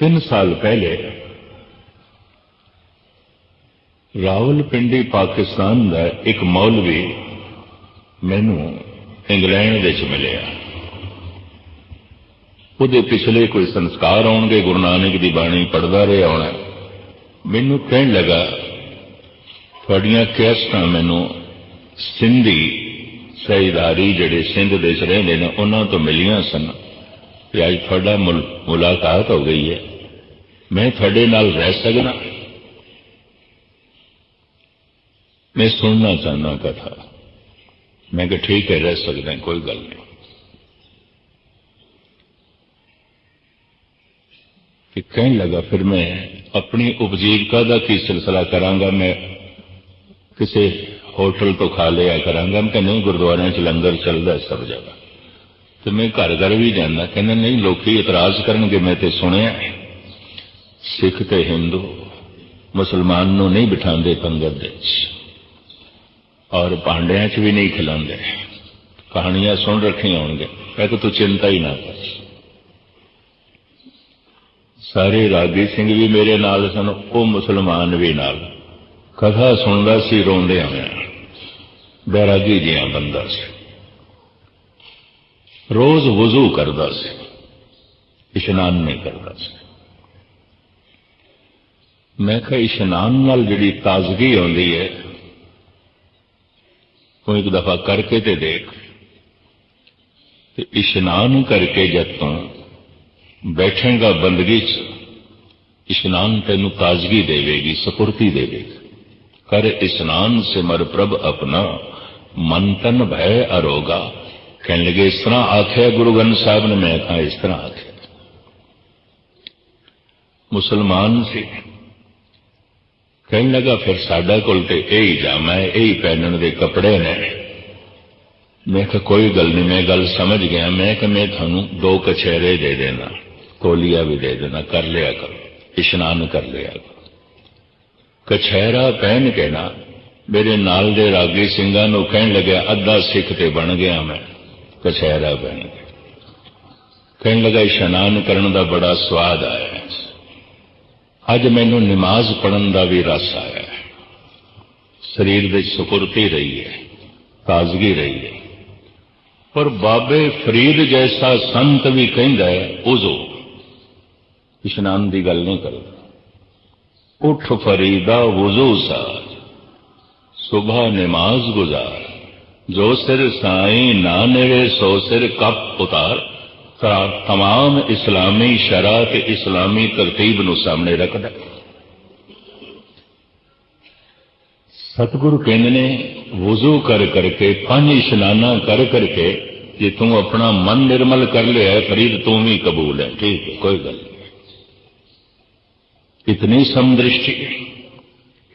ਤਿੰਨ ਸਾਲ ਪਹਿਲੇ ਰਾਵਲਪਿੰਡੀ ਪਾਕਿਸਤਾਨ ਦਾ ਇੱਕ ਮੌਲਵੀ ਮੈਨੂੰ ਇੰਗਲੈਂਡ ਵਿੱਚ ਮਿਲਿਆ। ਉਹਦੇ ਪਿਛਲੇ ਕੋਈ ਸੰਸਕਾਰ ਆਉਣਗੇ, ਗੁਰੂ ਨਾਨਕ ਦੀ ਬਾਣੀ ਪੜਦਾ ਰਿਹਾ ਹੋਣਾ। ਮੈਨੂੰ ਕਹਿਣ ਲੱਗਾ, ਤੁਹਾਡੀਆਂ ਕੈਸਟਾਂ ਮੈਨੂੰ ਸਿੰਧੀ ਸਹਿਦਾਰੀ ਜਿਹੜੇ ਸਿੰਧ ਦੇ ਵਿੱਚ ਰਹਿੰਦੇ ਨੇ, ਉਹਨਾਂ ਤੋਂ ਮਿਲੀਆਂ ਸਨ। ਕਿ ਅੱਜ ਤੁਹਾਡਾ ਮੁਲਾਕਾਤ ਹੋ ਗਈ ਹੈ ਮੈਂ ਤੁਹਾਡੇ ਨਾਲ ਰਹਿ ਸਕਦਾ ਮੈਂ ਸੁਣਨਾ ਚਾਹੁੰਦਾ ਕਥਾ ਮੈਂ ਕਿਹਾ ਠੀਕ ਹੈ ਰਹਿ ਸਕਦਾ ਕੋਈ ਗੱਲ ਨਹੀਂ ਕਿ ਕਹਿਣ ਲੱਗਾ ਫਿਰ ਮੈਂ ਆਪਣੀ ਉਪਜੀਵਕਾ ਦਾ ਕੀ ਸਿਲਸਿਲਾ ਕਰਾਂਗਾ ਮੈਂ ਕਿਸੇ ਹੋਟਲ ਤੋਂ ਖਾ ਲਿਆ ਕਰਾਂਗਾ ਮੈਂ ਨਹੀਂ ਗੁਰਦੁਆਰਿਆਂ 'ਚ ਲੰਗਰ ਚੱਲਦਾ ਸਭ ਜਗ੍ਹਾ ਤੇ ਮੈਂ ਘਰ ਘਰ ਵੀ ਜਾਂਦਾ। ਕਹਿੰਦੇ, ਨਹੀਂ, ਲੋਕੀ ਇਤਰਾਜ਼ ਕਰਨਗੇ, ਮੈਂ ਤੇ ਸੁਣਿਆ ਸਿੱਖ ਤੇ ਹਿੰਦੂ ਮੁਸਲਮਾਨ ਨੂੰ ਨਹੀਂ ਬਿਠਾਉਂਦੇ ਪੰਗਤ ਦੇ ਵਿੱਚ। ਔਰ ਭਾਂਡਿਆਂ 'ਚ ਵੀ ਨਹੀਂ ਖਿਲਾਉਂਦੇ। ਕਹਾਣੀਆਂ ਸੁਣ ਰੱਖੀਆਂ ਹੋਣਗੇ ਮੈਂ ਕਿ ਤੂੰ ਚਿੰਤਾ ਹੀ ਨਾ ਕਰ। ਸਾਰੇ ਰਾਗੀ ਸਿੰਘ ਵੀ ਮੇਰੇ ਨਾਲ ਸਨ, ਉਹ ਮੁਸਲਮਾਨ ਵੀ ਨਾਲ। ਕਥਾ ਸੁਣਦਾ ਸੀ, ਰੋਂਦੇ ਆਇਆ ਬੈਰਾਗੀ ਜਿਹਾ ਬੰਦਾ ਸੀ। ਰੋਜ਼ ਵਜ਼ੂ ਕਰਦਾ ਸੀ ਇਸ਼ਨਾਨ ਨਹੀਂ ਕਰਦਾ ਸੀ ਮੈਂ ਕਿਹਾ ਇਸ਼ਨਾਨ ਨਾਲ ਜਿਹੜੀ ਤਾਜ਼ਗੀ ਆਉਂਦੀ ਹੈ ਉਹ ਇੱਕ ਦਫਾ ਕਰਕੇ ਤੇ ਦੇਖ ਤੇ ਇਸ਼ਨਾਨ ਕਰਕੇ ਜਦ ਤੋਂ ਬੈਠੇਗਾ ਬੰਦਗੀ ਚ ਇਸ਼ਨਾਨ ਤੈਨੂੰ ਤਾਜ਼ਗੀ ਦੇਵੇਗੀ ਸਪੁਰਤੀ ਦੇਵੇਗੀ ਕਰ ਇਸ਼ਨਾਨ ਸਿਮਰ ਪ੍ਰਭ ਆਪਣਾ ਮਨ ਤਨ ਭੈ ਅਰੋਗਾ ਕਹਿਣ ਲੱਗੇ, ਇਸ ਤਰ੍ਹਾਂ ਆਖਿਆ ਗੁਰੂ ਗ੍ਰੰਥ ਸਾਹਿਬ ਨੇ, ਮੈਂ ਕਹਾ ਇਸ ਤਰ੍ਹਾਂ ਆਖਿਆ। ਮੁਸਲਮਾਨ ਸੀ। ਕਹਿਣ ਲੱਗਾ, ਫਿਰ ਸਾਡਾ ਕੋਲ ਤੇ ਇਹ ਹੀ ਜਾਮਾ ਹੈ, ਇਹ ਹੀ ਪਹਿਨਣ ਦੇ ਕੱਪੜੇ ਨੇ। ਮੈਂ ਕਿਹਾ, ਕੋਈ ਗੱਲ ਨਹੀਂ, ਮੈਂ ਗੱਲ ਸਮਝ ਗਿਆ। ਮੈਂ ਕਿ ਮੈਂ ਤੁਹਾਨੂੰ ਦੋ ਕਛੇਰੇ ਦੇ ਦੇਣਾ ਤੋਲੀਆ ਵੀ ਦੇ ਦੇਣਾ, ਕਰ ਲਿਆ ਕਰੋ, ਇਸ਼ਨਾਨ ਕਰ ਲਿਆ ਕਰੋ। ਕਛਹਿਰਾ ਪਹਿਨ ਕੇ ਨਾ, ਮੇਰੇ ਨਾਲ ਦੇ ਰਾਗੀ ਸਿੰਘਾਂ ਨੂੰ ਕਹਿਣ ਲੱਗਿਆ, ਅੱਧਾ ਸਿੱਖ ਤੇ ਬਣ ਗਿਆ ਮੈਂ। ਕਛਹਿਰਾ ਪਹਿਨ ਕੇ ਕਹਿਣ ਲੱਗਾ ਇਸ਼ਨਾਨ ਕਰਨ ਦਾ ਬੜਾ ਸਵਾਦ ਆਇਆ ਅੱਜ ਮੈਨੂੰ ਨਮਾਜ਼ ਪੜਨ ਦਾ ਵੀ ਰਸ ਆਇਆ ਸਰੀਰ ਵਿੱਚ ਸੁਕੁਰਤੀ ਰਹੀ ਹੈ, ਤਾਜ਼ਗੀ ਰਹੀ ਹੈ। ਪਰ ਬਾਬੇ ਫਰੀਦ ਜੈਸਾ ਸੰਤ ਵੀ ਕਹਿੰਦਾ ਹੈ, ਉਜ਼ੋ ਇਸ਼ਨਾਨ ਦੀ ਗੱਲ ਨਹੀਂ ਕਰਦਾ। ਉਠ ਫਰੀਦਾ ਵਜ਼ੂ ਸਾਜ ਸੁਬਹ ਨਮਾਜ਼ ਗੁਜ਼ਾਰ। ਜੋ ਸਿਰ ਸਾਈ ਨਾ ਨੇੜੇ ਸੋ ਸਿਰ ਕੱਪ ਉਤਾਰ तमाम इस्लामी शरा ਤੇ ਇਸਲਾਮੀ ਤਰਤੀਬ ਨੂੰ ਸਾਹਮਣੇ ਰੱਖਦਾ ਸਤਿਗੁਰੂ ਕਹਿੰਦੇ ਨੇ ਵਜ਼ੂ ਕਰ ਕਰਕੇ ਪੰਜ ਇਸ਼ਨਾਨਾ ਕਰ ਕਰਕੇ ਜੇ ਤੂੰ ਆਪਣਾ ਮਨ ਨਿਰਮਲ ਕਰ ਲਿਆ ਫਰੀਦ ਤੂੰ ਵੀ ਕਬੂਲ ਹੈ ਠੀਕ ਹੈ ਕੋਈ ਗੱਲ ਨਹੀਂ ਇਤਨੀ ਸਮਦ੍ਰਿਸ਼ਟੀ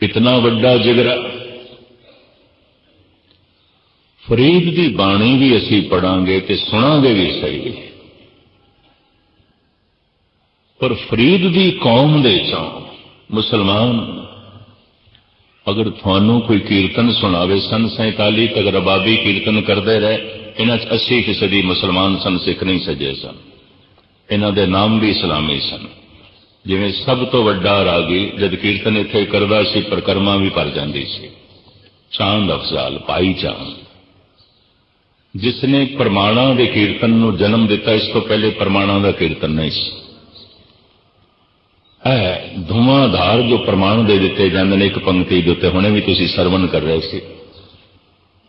ਇਤਨਾ ਵੱਡਾ ਜਿਗਰਾ ਫਰੀਦ ਦੀ ਬਾਣੀ ਵੀ ਅਸੀਂ ਪੜਾਂਗੇ ਤੇ ਸੁਣਾਂਗੇ ਵੀ ਸਹੀ ਪਰ ਫਰੀਦ ਦੀ ਕੌਮ ਦੇ ਚੋਂ ਮੁਸਲਮਾਨ ਅਗਰ ਤੁਹਾਨੂੰ ਕੋਈ ਕੀਰਤਨ ਸੁਣਾਵੇ, ਸਨ 47 ਤੱਕ ਰਬਾਬੀ ਕੀਰਤਨ ਕਰਦੇ ਰਹੇ, ਇਹਨਾਂ 'ਚ 80 ਫੀਸਦੀ ਮੁਸਲਮਾਨ ਸਨ ਸਿੱਖ ਨਹੀਂ ਸਜੇ ਸਨ। ਇਹਨਾਂ ਦੇ ਨਾਮ ਵੀ ਇਸਲਾਮੀ ਸਨ। ਜਿਵੇਂ ਸਭ ਤੋਂ ਵੱਡਾ ਰਾਗੀ ਜਦ ਕੀਰਤਨ ਇੱਥੇ ਕਰਦਾ ਸੀ, ਪ੍ਰਕਰਮਾ ਵੀ ਭਰ ਜਾਂਦੀ ਸੀ। ਚਾਂਦ ਅਫਜ਼ਾਲ ਪਾਈ ਚਾਂਦ ਜਿਸ ਨੇ ਪ੍ਰਮਾਣਾ ਦੇ ਕੀਰਤਨ ਨੂੰ ਜਨਮ ਦਿੱਤਾ, ਇਸ ਤੋਂ ਪਹਿਲੇ ਪ੍ਰਮਾਣਾ ਦਾ ਕੀਰਤਨ ਨਹੀਂ ਸੀ। ਹੈ ਧੁਆਂਧਾਰ ਜੋ ਪ੍ਰਮਾਣ ਦੇ ਦਿੱਤੇ ਜਾਂਦੇ ਨੇ ਇੱਕ ਪੰਕਤੀ ਦੇ ਉੱਤੇ, ਹੁਣੇ ਵੀ ਤੁਸੀਂ ਸਰਵਨ ਕਰ ਰਹੇ ਸੀ।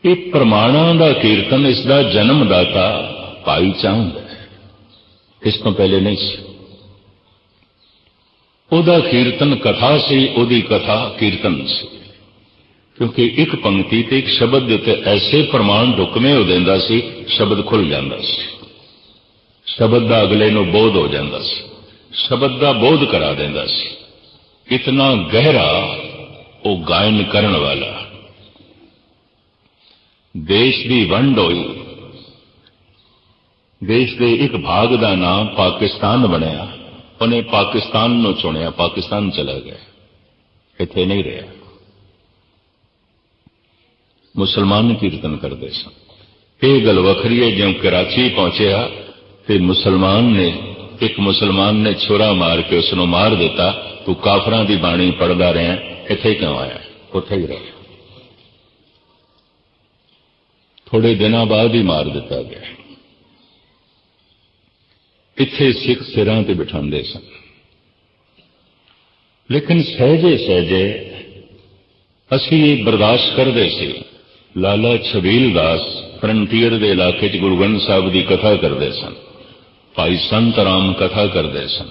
ਇਹ ਪ੍ਰਮਾਣਾਂ ਦਾ ਕੀਰਤਨ, ਇਸ ਦਾ ਜਨਮ ਦਾਤਾ ਭਾਈ ਚਾਹੁੰਦਾ ਇਸ ਤੋਂ ਪਹਿਲੇ ਨਹੀਂ ਸੀ। ਉਹਦਾ ਕੀਰਤਨ ਕਥਾ ਸੀ, ਉਹਦੀ ਕਥਾ ਕੀਰਤਨ ਸੀ। ਕਿਉਂਕਿ ਇੱਕ ਪੰਕਤੀ ਤੇ ਇੱਕ ਸ਼ਬਦ ਦੇ ਉੱਤੇ ਐਸੇ ਪ੍ਰਮਾਣ ਢੁਕਵੇਂ ਹੋ ਦਿੰਦਾ ਸੀ, ਸ਼ਬਦ ਖੁੱਲ ਜਾਂਦਾ ਸੀ। ਸ਼ਬਦ ਦਾ ਅਗਲੇ ਨੂੰ ਬੋਧ ਹੋ ਜਾਂਦਾ ਸੀ। ਸ਼ਬਦ ਦਾ ਬੋਧ ਕਰਾ ਦਿੰਦਾ ਸੀ। ਇਤਨਾ ਗਹਿਰਾ ਉਹ ਗਾਇਨ ਕਰਨ ਵਾਲਾ। ਦੇਸ਼ ਦੀ ਵੰਡ ਹੋਈ। ਦੇਸ਼ ਦੇ ਇੱਕ ਭਾਗ ਦਾ ਨਾਮ ਪਾਕਿਸਤਾਨ ਬਣਿਆ। ਉਹਨੇ ਪਾਕਿਸਤਾਨ ਨੂੰ ਚੁਣਿਆ, ਪਾਕਿਸਤਾਨ ਚਲਾ ਗਿਆ। ਇੱਥੇ ਨਹੀਂ ਰਿਹਾ। ਮੁਸਲਮਾਨ ਕੀਰਤਨ ਕਰਦੇ ਸਨ। ਇਹ ਗੱਲ ਵੱਖਰੀ ਹੈ, ਜਿਉਂ ਕਰਾਚੀ ਪਹੁੰਚਿਆ, ਤੇ ਮੁਸਲਮਾਨ ਨੇ, ਇੱਕ ਮੁਸਲਮਾਨ ਨੇ ਛੁਰਾ ਮਾਰ ਕੇ ਉਸ ਨੂੰ ਮਾਰ ਦਿੱਤਾ। ਤੂੰ ਕਾਫਰਾਂ ਦੀ ਬਾਣੀ ਪੜਦਾ ਰਿਹਾ, ਇੱਥੇ ਕਿਉਂ ਆਇਆ? ਉੱਥੇ ਹੀ ਰਹਿ। ਥੋੜੇ ਦਿਨਾਂ ਬਾਅਦ ਹੀ ਮਾਰ ਦਿੱਤਾ ਗਿਆ। ਇੱਥੇ ਸਿੱਖ ਸਿਰਾਂ ਤੇ ਬਿਠਾਉਂਦੇ ਸਨ। ਲੇਕਿਨ ਸਹਿਜੇ ਸਹਿਜੇ ਅਸੀਂ ਇਹ ਬਰਦਾਸ਼ਤ ਕਰਦੇ ਸੀ। ਲਾਲਾ ਛਬੀਲ ਦਾਸ ਫਰੰਟੀਅਰ ਦੇ ਇਲਾਕੇ 'ਚ ਗੁਰੂ ਗ੍ਰੰਥ ਸਾਹਿਬ ਦੀ ਕਥਾ ਕਰਦੇ ਸਨ। ਭਾਈ ਸੰਤ ਰਾਮ ਕਥਾ ਕਰਦੇ ਸਨ।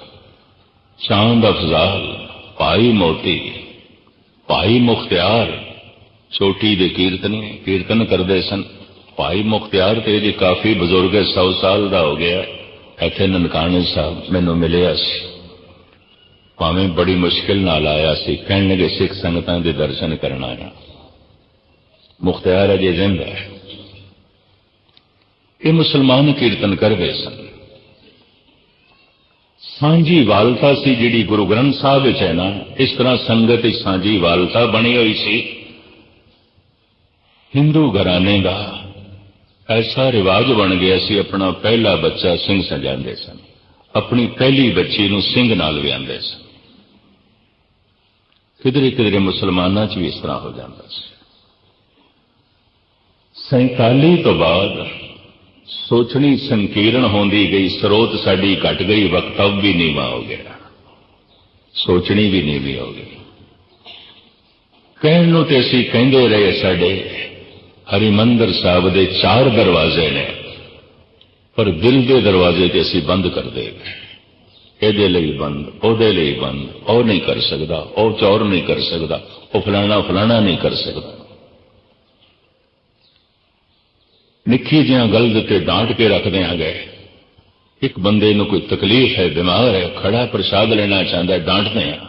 ਚਾਂਦ ਅਫਜ਼ਾਲ, ਭਾਈ ਮੋਤੀ, ਭਾਈ ਮੁਖਤਿਆਰ, ਛੋਟੀ ਦੇ ਕੀਰਤਨੀ, ਕੀਰਤਨ ਕਰਦੇ ਸਨ। ਭਾਈ ਮੁਖਤਿਆਰ ਤੇ ਜੀ ਕਾਫੀ ਬਜ਼ੁਰਗ 100 ਸਾਲ ਦਾ ਹੋ ਗਿਆ। ਇੱਥੇ ਨਨਕਾਣੇ ਸਾਹਿਬ ਮੈਨੂੰ ਮਿਲਿਆ ਸੀ। ਭਾਵੇਂ ਬੜੀ ਮੁਸ਼ਕਿਲ ਨਾਲ ਆਇਆ ਸੀ, ਕਹਿਣ ਲੱਗੇ ਸਿੱਖ ਸੰਗਤਾਂ ਦੇ ਦਰਸ਼ਨ ਕਰਨ ਆਇਆ। ਮੁਖਤਿਆਰ ਅਜੇ ਜ਼ਿੰਦਾ ਹੈ। ਇਹ ਮੁਸਲਮਾਨ ਕੀਰਤਨ ਕਰ ਗਏ ਸਨ। ਸਾਂਝੀ ਵਾਲਤਾ ਸੀ ਜਿਹੜੀ ਗੁਰੂ ਗ੍ਰੰਥ ਸਾਹਿਬ ਵਿੱਚ ਹੈ ਨਾ, ਇਸ ਤਰ੍ਹਾਂ ਸੰਗਤ ਦੀ ਸਾਂਝੀ ਵਾਲਤਾ ਬਣੀ ਹੋਈ ਸੀ। ਹਿੰਦੂ ਘਰਾਣੇ ਦਾ ਐਸਾ ਰਿਵਾਜ ਬਣ ਗਿਆ ਸੀ, ਆਪਣਾ ਪਹਿਲਾ ਬੱਚਾ ਸਿੰਘ ਸਜਾਉਂਦੇ ਸਨ। ਆਪਣੀ ਪਹਿਲੀ ਬੱਚੀ ਨੂੰ ਸਿੰਘ ਨਾਲ ਵਿਆਹਦੇ ਸਨ। ਕਿਧਰੇ ਕਿਧਰੇ ਮੁਸਲਮਾਨਾਂ 'ਚ ਵੀ ਇਸ ਤਰ੍ਹਾਂ ਹੋ ਜਾਂਦਾ ਸੀ। 47 ਤੋਂ ਬਾਅਦ ਸੋਚਣੀ ਸੰਕੀਰਣ ਹੁੰਦੀ ਗਈ, ਸਰੋਤ ਸਾਡੀ ਘਟ ਗਈ, ਵਕਤਵ ਵੀ ਨੀਵਾ ਹੋ ਗਿਆ। ਸੋਚਣੀ ਵੀ ਨੀਵੀਂ ਹੋ ਗਈ। ਕਹਿਣ ਨੂੰ ਤੇ ਅਸੀਂ ਕਹਿੰਦੇ ਰਹੇ ਸਾਡੇ ਹਰਿਮੰਦਰ ਸਾਹਿਬ ਦੇ ਚਾਰ ਦਰਵਾਜ਼ੇ ਨੇ, ਪਰ ਦਿਲ ਦੇ ਦਰਵਾਜ਼ੇ ਤੇ ਅਸੀਂ ਬੰਦ ਕਰ ਦੇ ਇਹਦੇ ਲਈ ਬੰਦ, ਉਹਦੇ ਲਈ ਬੰਦ, ਉਹ ਨਹੀਂ ਕਰ ਸਕਦਾ, ਉਹ ਚੌਰ ਨਹੀਂ ਕਰ ਸਕਦਾ, ਉਹ ਫਲਾਣਾ ਫਲਾਣਾ ਨਹੀਂ ਕਰ ਸਕਦਾ। ਨਿੱਕੀ ਜਿਹੀਆਂ ਗੱਲ ਦੇ ਤੇ ਡਾਂਟ ਕੇ ਰੱਖਦੇ ਆ ਗਏ। ਇੱਕ ਬੰਦੇ ਨੂੰ ਕੋਈ ਤਕਲੀਫ ਹੈ, ਬਿਮਾਰ ਹੈ, ਖੜਾ ਪ੍ਰਸ਼ਾਦ ਲੈਣਾ ਚਾਹੁੰਦਾ ਡਾਂਟਦੇ ਆ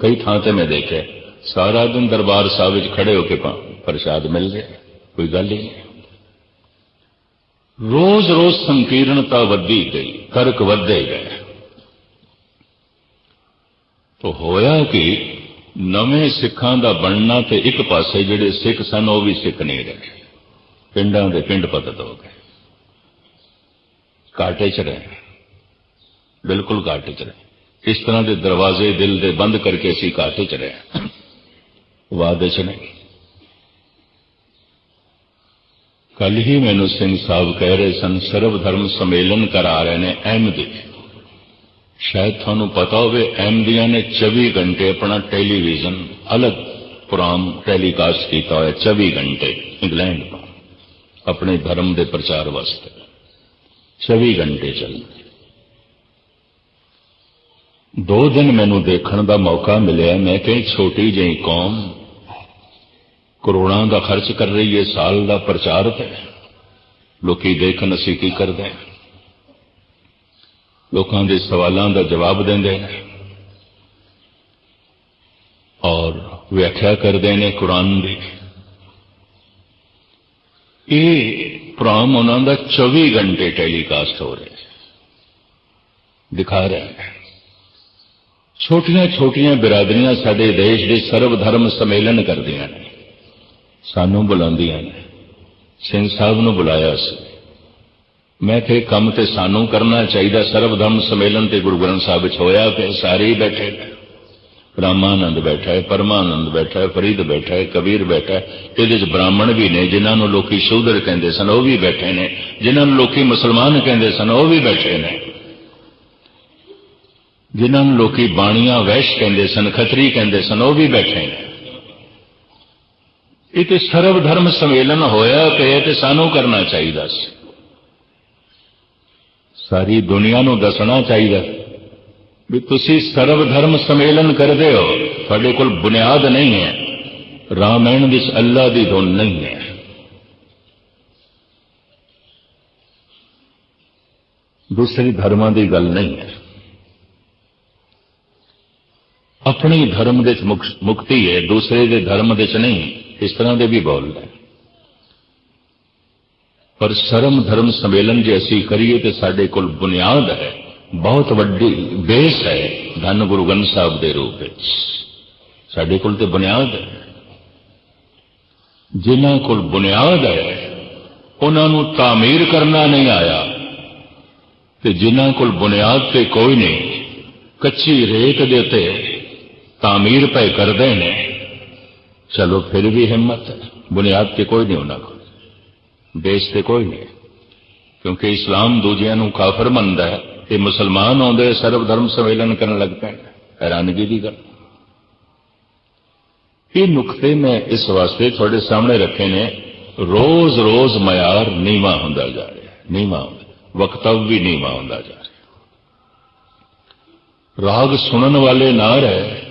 ਕਈ ਥਾਂ ਤੇ ਮੈਂ ਦੇਖਿਆ, ਸਾਰਾ ਦਿਨ ਦਰਬਾਰ ਸਾਹਿਬ ਵਿੱਚ ਖੜੇ ਹੋ ਕੇ ਪ੍ਰਸ਼ਾਦ ਮਿਲ ਰਿਹਾ ਕੋਈ ਗੱਲ ਹੀ ਨਹੀਂ। ਰੋਜ਼ ਰੋਜ਼ ਸੰਕੀਰਣਤਾ ਵੱਧਦੀ ਗਈ, ਤਰਕ ਵੱਧਦੇ ਗਏ। ਤੋ ਹੋਇਆ ਕਿ ਨਵੇਂ ਸਿੱਖਾਂ ਦਾ ਬਣਨਾ ਤੇ ਇੱਕ ਪਾਸੇ ਜਿਹੜੇ ਸਿੱਖ ਸਨ, ਉਹ ਵੀ ਸਿੱਖ ਨਹੀਂ ਰਹੇ। ਪਿੰਡਾਂ ਦੇ ਪਿੰਡ ਪਤਤ ਹੋ ਗਏ। ਕਾਟੇ ਚ ਰਹੇ। ਬਿਲਕੁਲ ਕਾਟੇ ਚ ਰਹੇ। ਇਸ ਤਰ੍ਹਾਂ ਦੇ ਦਰਵਾਜ਼ੇ ਦਿਲ ਦੇ ਬੰਦ ਕਰਕੇ ਅਸੀਂ ਕਾਟੇ ਚ ਰਹੇ ਵਾਦੇ ਚ ਨਹੀਂ। ਕੱਲ ਹੀ ਮੈਨੂੰ ਸਿੰਘ ਸਾਹਿਬ ਕਹਿ ਰਹੇ ਸਨ, ਸਰਵ ਧਰਮ ਸੰਮੇਲਨ ਕਰਾ ਰਹੇ ਨੇ ਅਹਿਮਦੀ ਸ਼ਾਇਦ ਤੁਹਾਨੂੰ ਪਤਾ ਹੋਵੇ ਅਹਿਮਦੀਆਂ ਨੇ 24 ਘੰਟੇ ਆਪਣਾ ਟੈਲੀਵਿਜ਼ਨ ਅਲੱਗ ਪ੍ਰੋਗਰਾਮ ਟੈਲੀਕਾਸਟ ਕੀਤਾ ਹੋਇਆ 24 ਘੰਟੇ ਇੰਗਲੈਂਡ ਤੋਂ। ਆਪਣੇ ਧਰਮ ਦੇ ਪ੍ਰਚਾਰ ਵਾਸਤੇ। 24 ਘੰਟੇ ਚੱਲਦੇ ਦੋ ਦਿਨ ਮੈਨੂੰ ਦੇਖਣ ਦਾ ਮੌਕਾ ਮਿਲਿਆ। ਮੈਂ ਕਿ ਛੋਟੀ ਜਿਹੀ ਕੌਮ ਕਰੋੜਾਂ ਦਾ ਖਰਚ ਕਰ ਰਹੀ ਹੈ ਸਾਲ ਦਾ ਪ੍ਰਚਾਰ ਤੇ। ਲੋਕੀ ਦੇਖਣ ਅਸੀਂ ਕੀ ਕਰਦੇ। ਲੋਕਾਂ ਦੇ ਸਵਾਲਾਂ ਦਾ ਜਵਾਬ ਦਿੰਦੇ ਨੇ। ਔਰ ਵਿਆਖਿਆ ਕਰਦੇ ਨੇ ਕੁਰਾਨ ਦੀ। ਇਹ ਪ੍ਰੋਗਰਾਮ ਉਹਨਾਂ ਦਾ 24 ਘੰਟੇ ਟੈਲੀਕਾਸਟ ਹੋ ਰਿਹਾ ਹੈ। ਦਿਖਾ ਰਿਹਾ ਹੈ। ਛੋਟੀਆਂ ਛੋਟੀਆਂ ਬਿਰਾਦਰੀਆਂ ਸਾਡੇ ਦੇਸ਼ ਦੇ ਸਰਵ ਧਰਮ ਸੰਮੇਲਨ ਕਰਦੀਆਂ ਨੇ। ਸਾਨੂੰ ਬੁਲਾਉਂਦੀਆਂ ਨੇ। ਸਿੰਘ ਸਾਹਿਬ ਨੂੰ ਬੁਲਾਇਆ ਸੀ। ਮੈਂ ਕਿਹਾ ਕੰਮ ਤੇ ਸਾਨੂੰ ਕਰਨਾ ਚਾਹੀਦਾ। ਸਰਵ ਧਰਮ ਸੰਮੇਲਨ ਤੇ ਗੁਰੂ ਗ੍ਰੰਥ ਸਾਹਿਬ ਵਿੱਚ ਹੋਇਆ ਕਿ ਸਾਰੇ ਹੀ ਬੈਠੇ ਨੇ। ਰਾਮਾਨੰਦ ਬੈਠਾ ਹੈ, ਪਰਮਾਨੰਦ ਬੈਠਾ ਹੈ, ਫਰੀਦ ਬੈਠਾ ਹੈ, ਕਬੀਰ ਬੈਠਾ ਹੈ। ਇਹਦੇ ਵਿੱਚ ਬ੍ਰਾਹਮਣ ਵੀ ਨੇ, ਜਿਨ੍ਹਾਂ ਨੂੰ ਲੋਕੀ ਸ਼ੂਦਰ ਕਹਿੰਦੇ ਸਨ, ਉਹ ਵੀ ਬੈਠੇ ਨੇ। ਜਿਨ੍ਹਾਂ ਨੂੰ ਲੋਕੀ ਮੁਸਲਮਾਨ ਕਹਿੰਦੇ ਸਨ, ਉਹ ਵੀ ਬੈਠੇ ਨੇ। ਜਿਨ੍ਹਾਂ ਨੂੰ ਲੋਕੀ ਬਾਣੀਆਂ, ਵੈਸ਼ ਕਹਿੰਦੇ ਸਨ, ਖੱਤਰੀ ਕਹਿੰਦੇ ਸਨ, ਉਹ ਵੀ ਬੈਠੇ ਨੇ। ਇਹ ਤੇ ਸਰਵ ਧਰਮ ਸੰਮੇਲਨ ਹੋਇਆ ਕਿ ਤੇ ਸਾਨੂੰ ਕਰਨਾ ਚਾਹੀਦਾ ਸੀ। ਸਾਰੀ ਦੁਨੀਆ ਨੂੰ ਦੱਸਣਾ ਚਾਹੀਦਾ। ਵੀ ਤੁਸੀਂ ਸਰਵ ਧਰਮ ਸੰਮੇਲਨ ਕਰਦੇ ਹੋ, ਤੁਹਾਡੇ ਕੋਲ ਬੁਨਿਆਦ ਨਹੀਂ ਹੈ। ਰਾਮਾਇਣ ਵਿੱਚ ਅੱਲਾ ਦੀ ਧੁਨ ਨਹੀਂ ਹੈ। ਦੂਸਰੇ ਧਰਮਾਂ ਦੀ ਗੱਲ ਨਹੀਂ ਹੈ। ਆਪਣੀ ਧਰਮ ਦੇ ਮੁਕਤੀ ਹੈ, ਦੂਸਰੇ ਦੇ ਧਰਮ ਦੇ ਚ ਨਹੀਂ। ਇਸ ਤਰ੍ਹਾਂ ਦੇ ਵੀ ਬੋਲਦਾ ਪਰ ਸ਼ਰਮ ਧਰਮ ਸੰਮੇਲਨ ਜੇ ਅਸੀਂ ਕਰੀਏ ਤੇ ਸਾਡੇ ਕੋਲ ਬੁਨਿਆਦ ਹੈ। ਬਹੁਤ ਵੱਡੀ ਬੇਸ ਹੈ ਧੰਨ ਗੁਰੂ ਗ੍ਰੰਥ ਸਾਹਿਬ ਦੇ ਰੂਪ ਵਿੱਚ। ਸਾਡੇ ਕੋਲ ਤੇ ਬੁਨਿਆਦ ਹੈ। ਜਿਨ੍ਹਾਂ ਕੋਲ ਬੁਨਿਆਦ ਹੈ, ਉਹਨਾਂ ਨੂੰ ਤਾਮੀਰ ਕਰਨਾ ਨਹੀਂ ਆਇਆ। ਤੇ ਜਿਨ੍ਹਾਂ ਕੋਲ ਬੁਨਿਆਦ ਤੇ ਕੋਈ ਨਹੀਂ, ਕੱਚੀ ਰੇਤ ਦੇ ਉੱਤੇ ਤਾਮੀਰ ਪਏ ਕਰਦੇ ਨੇ। ਚਲੋ ਫਿਰ ਵੀ ਹਿੰਮਤ ਹੈ। ਬੁਨਿਆਦ ਤੇ ਕੋਈ ਨਹੀਂ ਉਹਨਾਂ ਕੋਲ। ਬੇਸ ਤੇ ਕੋਈ ਨਹੀਂ। ਕਿਉਂਕਿ ਇਸਲਾਮ ਦੂਜਿਆਂ ਨੂੰ ਕਾਫਰ ਮੰਨਦਾ ਹੈ ਤੇ ਮੁਸਲਮਾਨ ਆਉਂਦੇ ਸਰਵ ਧਰਮ ਸੰਮੇਲਨ ਕਰਨ ਲੱਗ ਪਏ ਹੈਰਾਨਗੀ ਦੀ ਗੱਲ। ਇਹ ਨੁਕਤੇ ਮੈਂ ਇਸ ਵਾਸਤੇ ਤੁਹਾਡੇ ਸਾਹਮਣੇ ਰੱਖੇ ਨੇ। ਰੋਜ਼ ਰੋਜ਼ ਮਿਆਰ ਨੀਵਾ ਹੁੰਦਾ ਜਾ ਰਿਹਾ ਨੀਵਾ ਵਕਤਵ ਵੀ ਨੀਵਾ ਹੁੰਦਾ ਜਾ ਰਿਹਾ ਰਾਗ ਸੁਣਨ ਵਾਲੇ ਨਾ ਰਹੇ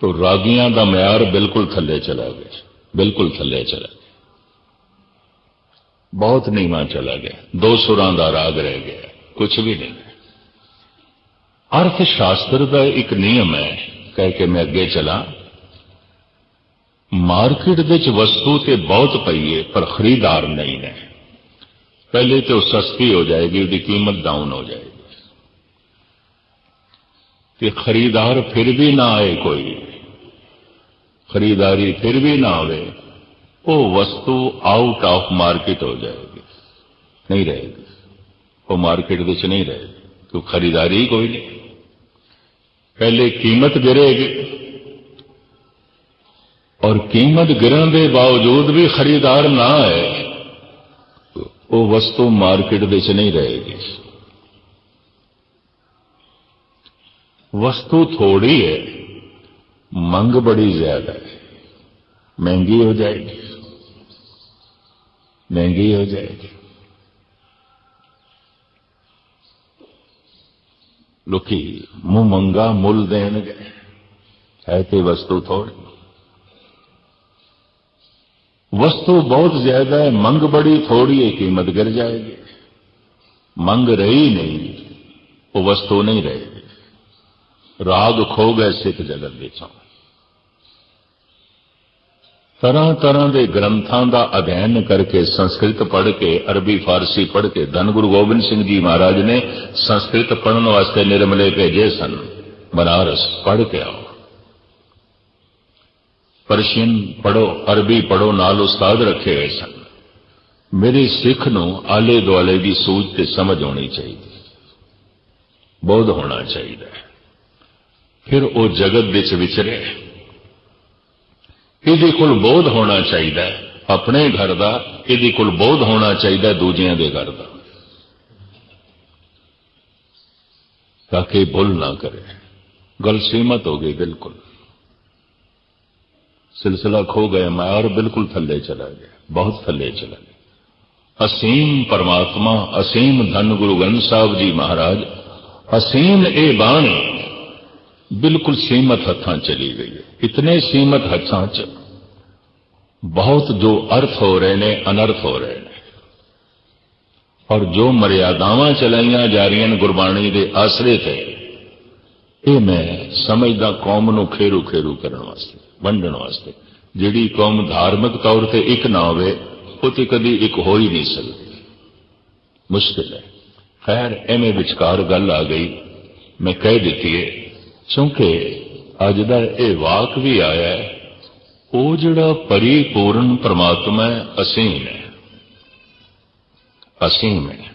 ਤੋ ਰਾਗੀਆਂ ਦਾ ਮਿਆਰ ਬਿਲਕੁਲ ਥੱਲੇ ਚਲਾ ਗਿਆ। ਬਿਲਕੁਲ ਥੱਲੇ ਚਲਾ ਗਿਆ। ਬਹੁਤ ਨੀਵਾ ਚਲਾ ਗਿਆ ਦੋ ਸੁਰਾਂ ਦਾ ਰਾਗ ਰਹਿ ਗਿਆ ਕੁਝ ਵੀ ਨਹੀਂ ਅਰਥ ਸ਼ਾਸਤਰ ਦਾ ਇੱਕ ਨਿਯਮ ਹੈ ਕਹਿ ਕੇ ਮੈਂ ਅੱਗੇ ਚਲਾ ਮਾਰਕੀਟ ਦੇ ਵਿੱਚ ਵਸਤੂ ਤੇ ਬਹੁਤ ਪਈ ਹੈ ਪਰ ਖਰੀਦਾਰ ਨਹੀਂ ਨੇ ਪਹਿਲੇ ਤੇ ਉਹ ਸਸਤੀ ਹੋ ਜਾਏਗੀ ਉਹਦੀ ਕੀਮਤ ਡਾਊਨ ਹੋ ਜਾਏਗੀ ਤੇ ਖਰੀਦਾਰ ਫਿਰ ਵੀ ਨਾ ਆਏ ਕੋਈ ਖਰੀਦਾਰੀ ਫਿਰ ਵੀ ਨਾ ਆਵੇ ਉਹ ਵਸਤੂ ਆਊਟ ਆਫ ਮਾਰਕੀਟ ਹੋ ਜਾਏਗੀ ਨਹੀਂ ਰਹੇਗੀ ਉਹ ਮਾਰਕੀਟ ਵਿੱਚ ਨਹੀਂ ਰਹੇਗੀ ਕਿਉਂ ਖਰੀਦਾਰੀ ਕੋਈ ਨਹੀਂ ਪਹਿਲੇ ਕੀਮਤ ਗਿਰੇਗੀ ਔਰ ਕੀਮਤ ਗਿਰਨ ਦੇ ਬਾਵਜੂਦ ਵੀ ਖਰੀਦਾਰ ਨਾ ਆਏ ਉਹ ਵਸਤੂ ਮਾਰਕੀਟ ਵਿੱਚ ਨਹੀਂ ਰਹੇਗੀ वस्तु थोड़ी है मंग बड़ी ज्यादा مہنگی ہو جائے گی۔ لکی منہ منگا، مل دین گئے۔ ہے تو وسطو تھوڑی؟ وسطو بہت زیادہ ہے، منگ بڑی تھوڑی ہے، قیمت گر جائے گی۔ منگ رہی نہیں، وہ وسطو نہیں رہے گی۔ راگ کھو گئے، سکھ جگت بیچاؤں۔ ਤਰ੍ਹਾਂ ਤਰ੍ਹਾਂ ਦੇ ਗ੍ਰੰਥਾਂ ਦਾ ਅਧਿਐਨ ਕਰਕੇ ਸੰਸਕ੍ਰਿਤ ਪੜ੍ਹ ਕੇ, ਅਰਬੀ, ਫਾਰਸੀ ਪੜ੍ਹ ਕੇ ਧੰਨ ਗੁਰੂ ਗੋਬਿੰਦ ਸਿੰਘ ਜੀ ਮਹਾਰਾਜ ਨੇ ਸੰਸਕ੍ਰਿਤ ਪੜ੍ਹਨ ਵਾਸਤੇ ਨਿਰਮਲੇ ਭੇਜੇ ਸਨ। ਬਨਾਰਸ ਪੜ੍ਹ ਕੇ ਆਓ। ਪਰਸ਼ੀਅਨ ਪੜੋ ਅਰਬੀ ਪੜੋ ਨਾਲ ਉਸਤਾਦ ਰੱਖੇ ਹੋਏ ਸਨ। ਮੇਰੇ ਸਿੱਖ ਨੂੰ ਆਲੇ ਦੁਆਲੇ ਦੀ ਸੂਝ ਤੇ ਸਮਝ ਆਉਣੀ ਚਾਹੀਦੀ। ਬੋਧ ਹੋਣਾ ਚਾਹੀਦਾ ਫਿਰ ਉਹ ਜਗਤ ਵਿੱਚ ਵਿਚਰੇ। ਇਹਦੇ ਕੋਲ ਬੋਧ ਹੋਣਾ ਚਾਹੀਦਾ ਆਪਣੇ ਘਰ ਦਾ ਇਹਦੇ ਕੋਲ ਬੋਧ ਹੋਣਾ ਚਾਹੀਦਾ ਦੂਜਿਆਂ ਦੇ ਘਰ ਦਾ। ਤਾਂ ਕਿ ਭੁੱਲ ਨਾ ਕਰੇ। ਗੱਲ ਸੀਮਤ ਹੋ ਗਈ ਬਿਲਕੁਲ। ਸਿਲਸਿਲਾ ਖੋ ਗਿਆ ਮਾਇਰ ਬਿਲਕੁਲ ਥੱਲੇ ਚਲਾ ਗਿਆ। ਬਹੁਤ ਥੱਲੇ ਚਲਾ ਗਿਆ। ਅਸੀਮ ਪਰਮਾਤਮਾ, ਅਸੀਮ ਧੰਨ ਗੁਰੂ ਗ੍ਰੰਥ ਸਾਹਿਬ ਜੀ ਮਹਾਰਾਜ, ਅਸੀਮ ਇਹ ਬਾਣੀ ਬਿਲਕੁਲ ਸੀਮਤ ਹੱਥਾਂ ਚਲੀ ਗਈ ਹੈ ਇਤਨੇ ਸੀਮਤ ਹੱਥਾਂ 'ਚ ਬਹੁਤ ਜੋ ਅਰਥ ਹੋ ਰਹੇ ਨੇ ਅਨਰਥ ਹੋ ਰਹੇ ਨੇ ਔਰ ਜੋ ਮਰਿਆਦਾਵਾਂ ਚਲਾਈਆਂ ਜਾ ਰਹੀਆਂ ਨੇ ਗੁਰਬਾਣੀ ਦੇ ਆਸਰੇ ਤੇ ਇਹ ਮੈਂ ਸਮਝਦਾ ਕੌਮ ਨੂੰ ਖੇਰੂ ਖੇਰੂ ਕਰਨ ਵਾਸਤੇ ਵੰਡਣ ਵਾਸਤੇ ਜਿਹੜੀ ਕੌਮ ਧਾਰਮਿਕ ਤੌਰ ਤੇ ਇੱਕ ਨਾ ਹੋਵੇ ਉਹ ਤੇ ਕਦੀ ਇੱਕ ਹੋ ਹੀ ਨਹੀਂ ਸਕਦੀ ਮੁਸ਼ਕਿਲ ਹੈ ਖੈਰ ਐਵੇਂ ਵਿਚਕਾਰ ਗੱਲ ਆ ਗਈ ਮੈਂ ਕਹਿ ਦਿੱਤੀ ਏ ਕਿਉਂਕਿ ਅੱਜ ਦਾ ਇਹ ਵਾਕ ਵੀ ਆਇਆ ਹੈ, ਉਹ ਜਿਹੜਾ ਪਰਿਪੂਰਨ ਪ੍ਰਮਾਤਮਾ ਹੈ, ਅਸੀਮ ਹੈ। ਅਸੀਮ ਹੈ।